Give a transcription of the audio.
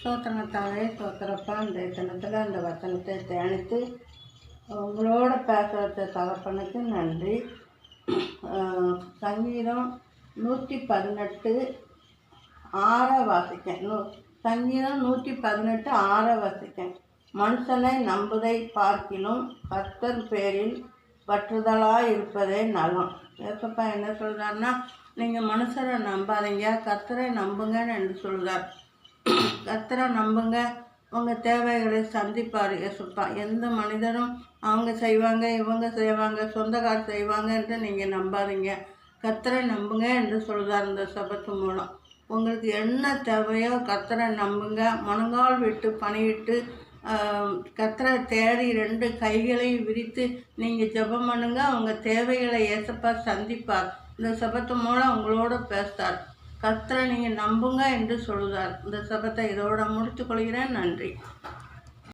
சோத்திரத்தாவே சோத்திரப்பா இந்த தினத்தில் அந்த வசனத்தை தியானித்து உங்களோட பேசுகிறத தகப்பனுக்கு நன்றி. சங்கீதம் நூற்றி பதினெட்டு ஆறை வாசிக்கேன். நூ சங்கீதம் நூற்றி பதினெட்டு ஆற வாசிக்கேன். மனுஷனை நம்புதை பார்க்கிலும் கர்த்தர் பேரில் பற்றுதலாக இருப்பதே நலம். ஏசப்பா என்ன சொல்கிறாருன்னா நீங்கள் மனுஷரை நம்பாதீங்க கர்த்தரை நம்புங்கன்னு என்று சொல்கிறார் கத்தரை நம்புங்க. உங்கள் தேவைகளை சந்திப்பார் யசுப்பா. எந்த மனிதரும் அவங்க செய்வாங்க இவங்க செய்வாங்க சொந்தக்கார் செய்வாங்க என்று நீங்கள் நம்பாதீங்க. கத்தரை நம்புங்க என்று சொல்கிறார் இந்த சபத்து மூலம். உங்களுக்கு என்ன தேவையோ கத்தரை நம்புங்க. முழங்கால் விட்டு பணியிட்டு கத்தரை தேடி ரெண்டு கைகளையும் விரித்து நீங்கள் ஜெபம் பண்ணுங்க. அவங்க தேவைகளை ஏசப்பா சந்திப்பார். இந்த சபத்து மூலம் உங்களோட பேசுகிறார் கர்த்தரை நீங்கள் நம்புங்க என்று சொல்கிறார் இந்த சபத்தை இதோட முடித்துக்கொள்கிறேன் நன்றி.